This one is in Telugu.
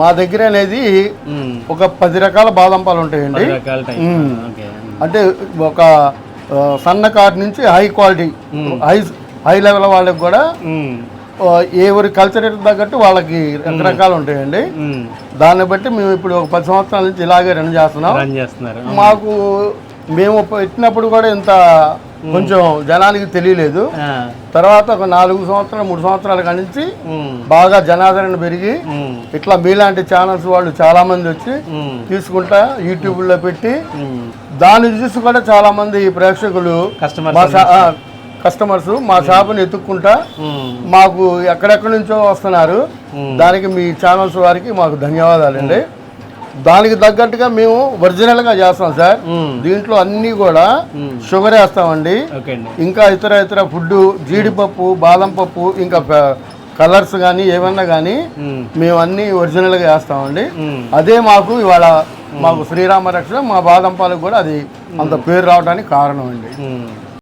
మా దగ్గర అనేది. ఒక పది రకాల బాదం పాలు ఉంటాయండి. అంటే ఒక సన్న కాటు నుంచి high quality high high level వాళ్ళకి కూడా ఊరి కల్చర్ తగ్గట్టు వాళ్ళకి రకరకాలు ఉంటాయండి. దాన్ని బట్టి మేము ఇప్పుడు ఒక పది సంవత్సరాల నుంచి ఇలాగే రన్ చేస్తున్నాం. మాకు మేము పెట్టినప్పుడు కూడా ఇంత కొంచెం జనానికి తెలియలేదు. తర్వాత ఒక నాలుగు సంవత్సరాలు మూడు సంవత్సరాల నుంచి. బాగా జనాదరణ పెరిగి. ఇట్లా మీలాంటి ఛానల్స్ వాళ్ళు చాలా మంది వచ్చి. తీసుకుంటా యూట్యూబ్లో పెట్టి మ్మ్. దాన్ని చూసి కూడా చాలా మంది ప్రేక్షకులు కస్టమర్స్ మా షా- ఆ, కస్టమర్స్ మా షాపుని ఎత్తుక్కుంటా. మాకు ఎక్కడెక్కడి నుంచో వస్తున్నారు. దానికి మీ ఛానల్స్ వారికి మాకు ధన్యవాదాలండి దానికి తగ్గట్టుగా మేము ఒరిజినల్గా చేస్తాం సార్. దీంట్లో అన్నీ కూడా షుగర్ వేస్తామండి ఇంకా ఇతర ఇతర ఫుడ్ జీడిపప్పు బాదం పప్పు ఇంకా కలర్స్ కానీ ఏమన్నా కానీ మ్మ్. అన్నీ ఒరిజినల్గా వేస్తామండి మ్మ్. అదే మాకు ఇవాళ మాకు శ్రీరామ రక్ష మా బాదం పాలకు కూడా అది అంత పేరు రావడానికి కారణం అండి.